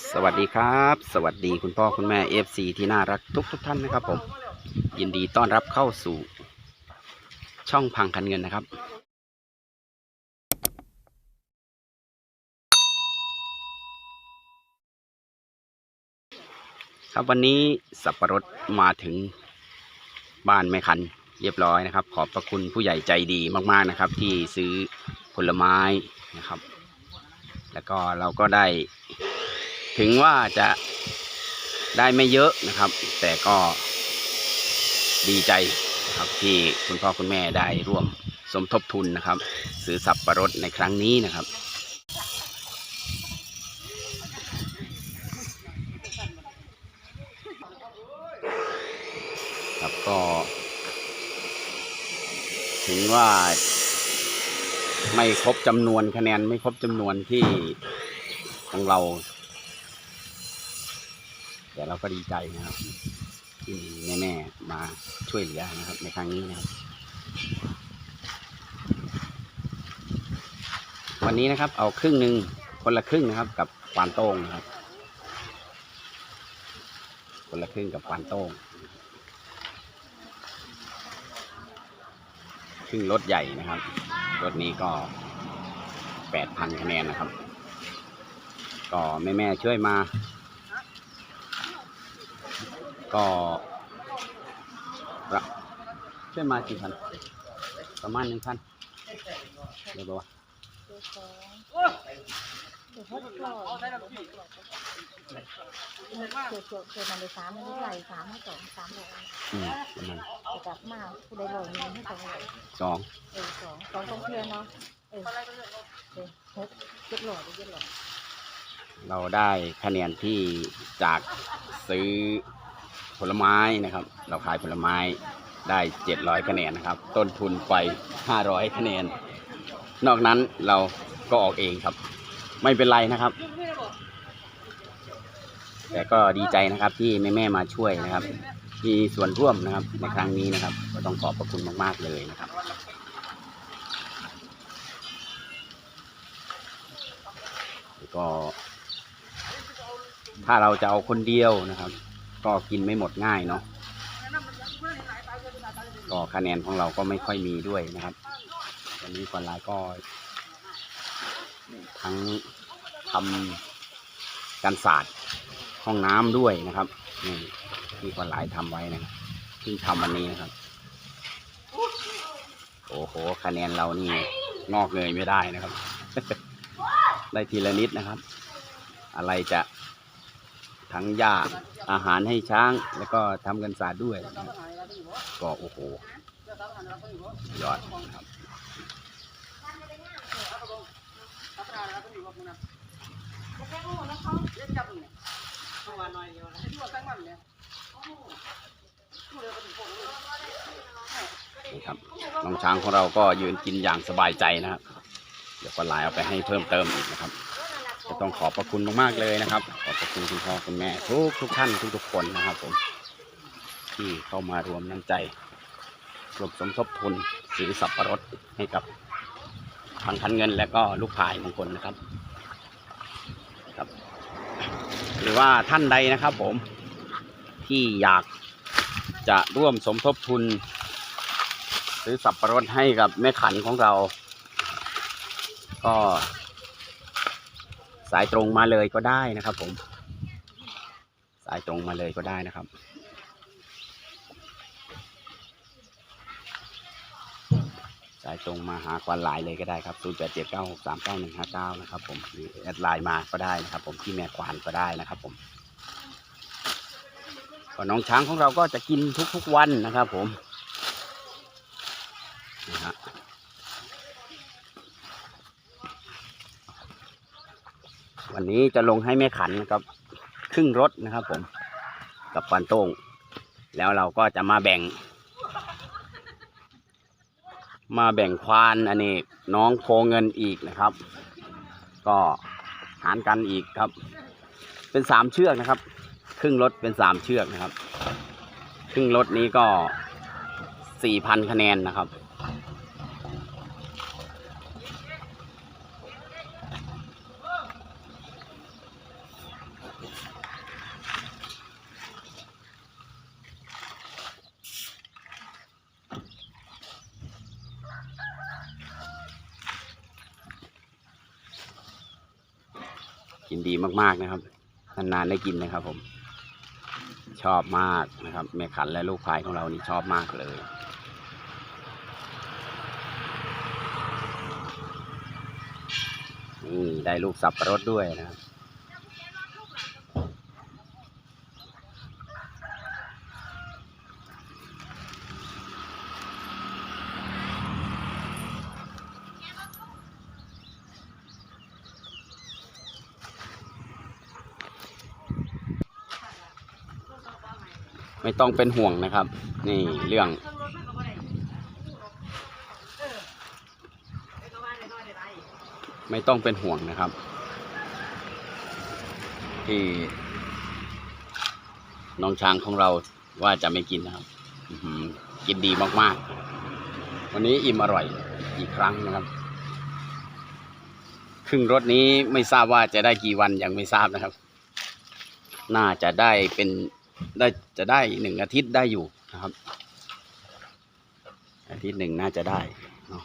สวัสดีครับ สวัสดีคุณพ่อคุณแม่ FC ที่น่ารักทุกทุกท่านนะครับผม ยินดีต้อนรับเข้าสู่ ช่องพังคันเงินนะครับ ครับวันนี้สับปะรดมาถึงบ้านแม่คันเรียบร้อยนะครับ ขอบพระคุณผู้ใหญ่ใจดีมากๆนะครับ ที่ซื้อผลไม้นะครับ แล้วก็เราก็ได้ ถึงว่าจะได้ไม่เยอะนะครับ แต่ก็ดีใจครับที่คุณพ่อคุณแม่ได้ร่วมสมทบทุนนะครับ ซื้อสับประรดในครั้งนี้นะครับครับก็ ถึงว่าไม่ครบจำนวนคะแนนไม่ครบจำนวนที่ของเรา แต่เราก็ดีใจนะครับ ที่มีแม่ๆมาช่วยเหลือนะครับ ในครั้งนี้นะครับ วันนี้นะครับ เอาครึ่งหนึ่งคนละครึ่งนะครับ กับควานโต้งนะครับ คนละครึ่งกับควานโต้งครึ่งรถใหญ่นะครับรถนี้ก็แปดพันคะแนนนะครับ ก็แม่แม่ๆช่วยมา ก็ละช่วยมากี่พันประมาณหนึ่งพันเดี๋ยวบอกว่าเดี๋ยวเขาจะกรอกเดี๋ยวเดี๋ยวเดี๋ยวมันเลยสามไมันไหลสามให้สองสามหกอืมประมาณจะกลับมาผู้ใดหลงเงินให้สองหลงสองเออสองสองต้องเพื่อนเนาะเออเออหกเจ็ดหลอดเจ็ดหลอดเราได้คะแนนที่จากซื้อ ผลไม้นะครับ เราขายผลไม้ได้เจ็ดร้อยคะแนนนะครับ ต้นทุนไปห้าร้อยคะแนน นอกนั้นเราก็ออกเองครับ ไม่เป็นไรนะครับ แต่ก็ดีใจนะครับที่แม่ๆมาช่วยนะครับ มีส่วนร่วมนะครับในครั้งนี้นะครับ ก็ต้องขอบพระคุณมากๆเลยนะครับก็ถ้าเราจะเอาคนเดียวนะครับ ก็กินไม่หมดง่ายเนาะก็คะแนนของเราก็ไม่ค่อยมีด้วยนะครับวันนี้คนร้ายก็ ทั้งทำการศาสตร์ห้องน้ำด้วยนะครับนี่ที่คนร้ายทำไว้นะครับเพิ่งทำวันนี้นะครับ โอ้โห คะแนนเรานี่งอกเงยไม่ได้นะครับ ได้ทีละนิดนะครับ อะไรจะ ทั้งหญ้าอาหารให้ช้าง แล้วก็ทำกันศาสตร์ด้วยนะก็โอ้โหยอดนะครับนี่ครับน้องช้างของเราก็ยืนกินอย่างสบายใจนะครับ เดี๋ยวก็ไลน์เอาไปให้เพิ่มเติมอีกนะครับ ต้องขอบพระคุณมากๆเลยนะครับ ขอบพระคุณคุณพ่อคุณแม่ทุกทุกท่านทุกทุกๆคนนะครับผม ที่เข้ามารวมน้ำใจรวมสมทบทุนซื้อสับปะรดให้กับทางคันเงินและก็ลูกพายมงคลนะครับครับ หรือว่าท่านใดนะครับผมที่อยากจะร่วมสมทบทุน ซื้อสับปะรดให้กับแม่ขันของเรา ก็ สายตรงมาเลยก็ได้นะครับ ผม สายตรงมาเลยก็ได้นะครับ สายตรงมาหาควันหลายเลยก็ได้ครับ0 8 7 9 6 3 9 1 5 9นะครับ ผมหรือแอดไลน์มาก็ได้นะครับ ผมที่แม่ควานก็ได้นะครับ ผมก็น้องช้างของเราก็จะกินทุกๆวันนะครับ ผมนะฮะ วันนี้จะลงให้แม่ขันนะครับ ครึ่งรถนะครับผม กับปันโต้ง แล้วเราก็จะมาแบ่ง มาแบ่งควานอันนี้น้องโพเงินอีกนะครับ ก็หารกันอีกครับ เป็นสามเชือกนะครับ ครึ่งรถเป็นสามเชือกนะครับ ครึ่งรถนี้ก็สี่พันคะแนนนะครับ กินดีมากๆนะครับนานๆได้กินนะครับผม ชอบมากนะครับ แม่ขันและลูกพายของเรานี่ชอบมากเลยนี่ได้ลูกสับปะรดด้วยนะครับ ไม่ต้องเป็นห่วงนะครับ นี่เรื่อง ไม่ต้องเป็นห่วงนะครับ ที่น้องช้างของเราว่าจะไม่กินนะครับกินดีมากๆ วันนี้อิ่มอร่อยอีกครั้งนะครับ ครึ่งรถนี้ไม่ทราบว่าจะได้กี่วันยังไม่ทราบนะครับ น่าจะได้เป็น ได้จะได้หนึ่งอาทิตย์ได้อยู่นะครับ อาทิตย์หนึ่งน่าจะได้เนาะ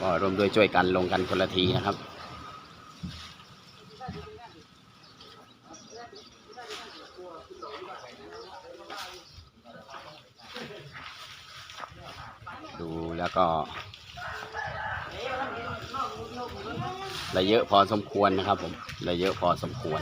ก็ร่วมด้วยช่วยกันลงกันคนละทีนะครับดูแล้วก็ ได้เยอะพอสมควรนะครับ ผมได้เยอะพอสมควร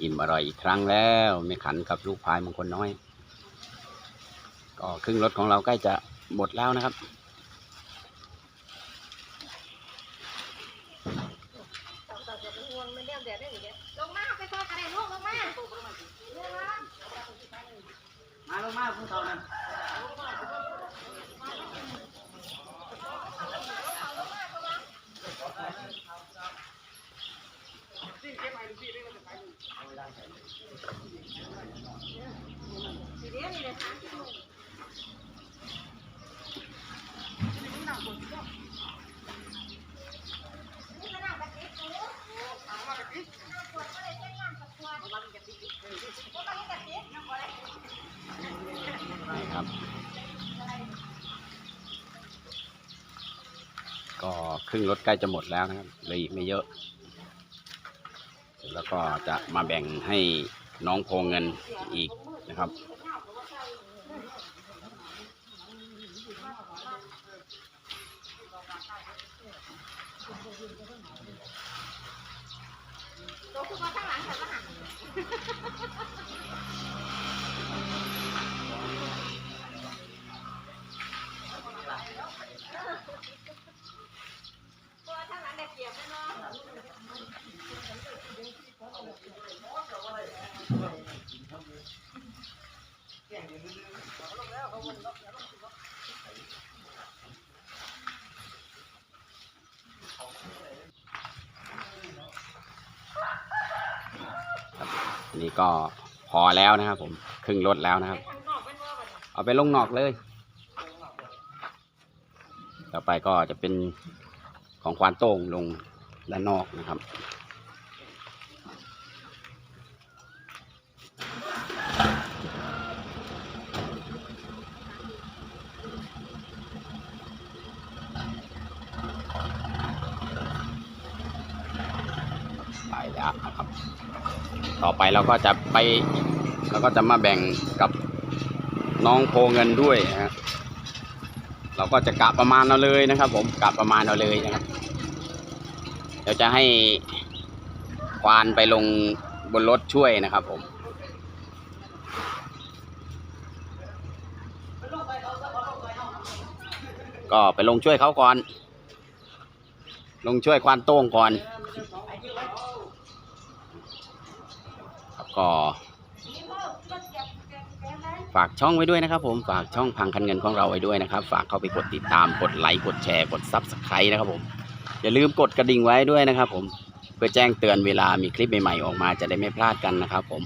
อิ่มอร่อยอีกครั้งแล้วไม่ขันกับลูกพายมงคลน้อย ก็ครึ่งรถของเราใกล้จะหมดแล้วนะครับ ลงมาไปซอยกันเลยลูกลงมา มาลงมาคุณตอนนั้น นี่ครับ ก็ค รึ่งรถใกล้จะหมดแล้วนะครับเลยอีกไม่เยอะ แล้วก็จะมาแบ่งให้น้องโพเงินอีกนะครับ ตัวคุณมาข้างหลังแต่ว่าหันตัวข้างหลังได้เปรียบแน่นอน อันนี้ก็พอแล้วนะครับ ผมครึ่งรถแล้วนะครับ เอาไปลงนอกเลย ต่อไปก็จะเป็นของควานโต้งลงด้านนอกนะครับ ไปแล้วนะครับ ต่อไปเราก็จะไปเราก็จะมาแบ่งกับน้องโพเงินด้วยนะฮะเราก็จะกะประมาณเราเลยนะครับ ผมกะประมาณเราเลยนะครับเดี๋ยวจะให้ควานไปลงบนรถช่วยนะครับผมก็ไปลงช่วยเขาก่อน ลงช่วยควานโต้งก่อน ครับ ก็ฝากช่องไว้ด้วยนะครับ ผมฝากช่องพังคันเงินของเราไว้ด้วยนะครับ ฝากเข้าไปกดติดตามกดไลค์กดแชร์กดซับสไครต์นะครับผมอย่าลืมกดกระดิ่งไว้ด้วยนะครับ ผมเพื่อแจ้งเตือนเวลามีคลิปใหม่ๆออกมาจะได้ไม่พลาดกันนะครับ ผม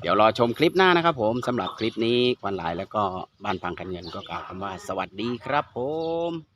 เดี๋ยวรอชมคลิปหน้านะครับ ผมสำหรับคลิปนี้ควันหลายแล้วก็บ้านพังคันเงินก็กล่าวคำว่า สวัสดีครับ ผม